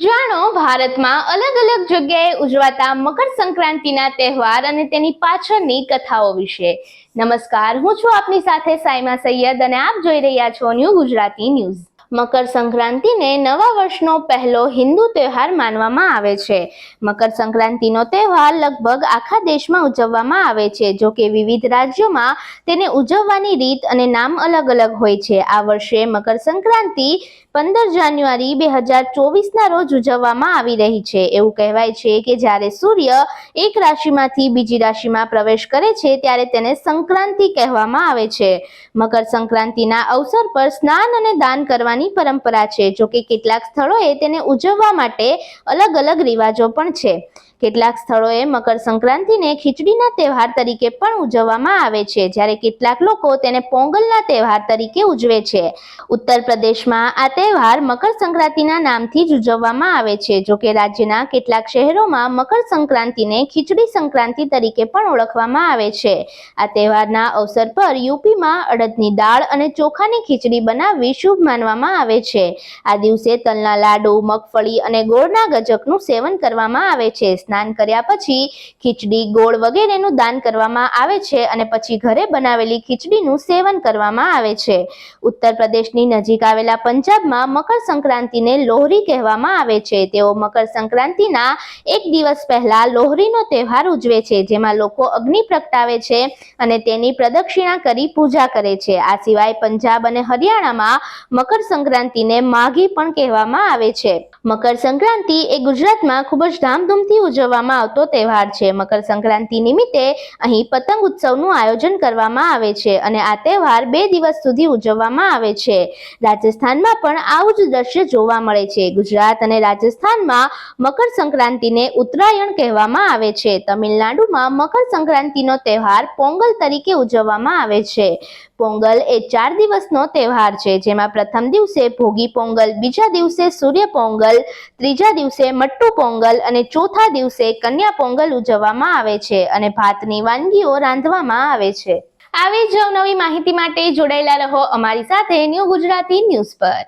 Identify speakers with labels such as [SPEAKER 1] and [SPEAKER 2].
[SPEAKER 1] જાણો, ભારતમાં અલગ અલગ જગ્યાએ ઉજવાતા મકર સંક્રાંતિના તહેવાર અને તેની પાછળની કથાઓ વિશે. નમસ્કાર, હું છું આપની સાથે સાયમા સૈયદ અને આપ જોઈ રહ્યા છો ન્યૂ ગુજરાતી ન્યૂઝ. મકર સંક્રાંતિને નવા વર્ષનો પહેલો હિન્દુ તહેવાર માનવામાં આવે છે. મકર સંક્રાંતિનો તહેવાર લગભગ આખા દેશમાં ઉજવવામાં આવે છે, જો કે વિવિધ રાજ્યોમાં તેને ઉજવવાની રીત અને નામ અલગ અલગ હોય છે. આ વર્ષે મકર સંક્રાંતિ પંદર જાન્યુઆરી બે હજાર ચોવીસના રોજ ઉજવવામાં આવી રહી છે. એવું કહેવાય છે કે જ્યારે સૂર્ય એક રાશિમાંથી બીજી રાશિમાં પ્રવેશ કરે છે, ત્યારે તેને સંક્રાંતિ કહેવામાં આવે છે. મકર સંક્રાંતિના અવસર પર સ્નાન અને દાન કરવાની પરંપરા છે જોકે કેટલાક સ્થળોએ તેને ઉજવવા માટે અલગ અલગ રિવાજો પણ છે. કેટલાક સ્થળોએ મકર સંક્રાંતિને ખીચડીના તહેવાર તરીકે પણ ઉજવવામાં આવે છે. જ્યારે કેટલાક લોકો તેને પોંગલના તહેવાર તરીકે ઉજવે છે. ઉત્તર પ્રદેશમાં આ તહેવાર મકર સંક્રાંતિના નામથી જ ઉજવવામાં આવે છે જોકે રાજ્યના કેટલાક શહેરોમાં મકર સંક્રાંતિને ખીચડી સંક્રાંતિ તરીકે પણ ઓળખવામાં આવે છે. આ તહેવારના અવસર પર યુપીમાં અડદની દાળ અને ચોખાની ખીચડી બનાવવી શુભ માનવામાં આવે છે. આ દિવસે તલના લાડુ, મગફળી અને ગોળના ગજકનું સેવન કરવામાં આવે છે. સ્નાન કર્યા પછી ખીચડી, ગોળ વગેરેનું દાન કરવામાં આવે છે અને પછી ઘરે બનાવેલી ખીચડીનું સેવન કરવામાં આવે છે. ઉત્તર પ્રદેશની નજીક આવેલા પંજાબમાં મકર સંક્રાંતિને લોહરી કહેવામાં આવે છે. તેઓ મકર સંક્રાંતિના એક દિવસ પહેલા લોહરીનો તહેવાર ઉજવે છે, જેમાં લોકો અગ્નિ પ્રગટાવે છે અને તેની પ્રદક્ષિણા કરી પૂજા કરે છે. આ સિવાય પંજાબ અને હરિયાણામાં મકર સંક્રાંતિને માઘી પણ કહેવામાં આવે છે. મકર સંક્રાંતિ એ ગુજરાતમાં ખૂબ જ ધામધૂમથી ઉજવવામાં આવતો તહેવાર છે. મકર સંક્રાંતિ નિમિત્તે અહીં પતંગ ઉત્સવનું આયોજન કરવામાં આવે છે અને આ તહેવાર બે દિવસ સુધી ઉજવવામાં આવે છે. રાજસ્થાનમાં પણ આવું જ દ્રશ્ય જોવા મળે છે. ગુજરાત અને રાજસ્થાનમાં મકર સંક્રાંતિને ઉત્તરાયણ કહેવામાં આવે છે. તમિલનાડુમાં મકર સંક્રાંતિનો તહેવાર પોંગલ તરીકે ઉજવવામાં આવે છે. પોંગલ એ ચાર દિવસનો તહેવાર છે, જેમાં પ્રથમ દિવસે ભોગી પોંગલ, બીજા દિવસે સૂર્ય પોંગલ, ત્રીજા દિવસે મટ્ટુ પોંગલ અને ચોથા દિવસે કન્યા પોંગલ ઉજવવામાં આવે છે અને ભાતની વાનગીઓ રાંધવામાં આવે છે. આવી જ નવી માહિતી માટે જોડાયેલા રહો અમારી સાથે ન્યૂ ગુજરાતી ન્યૂઝ પર.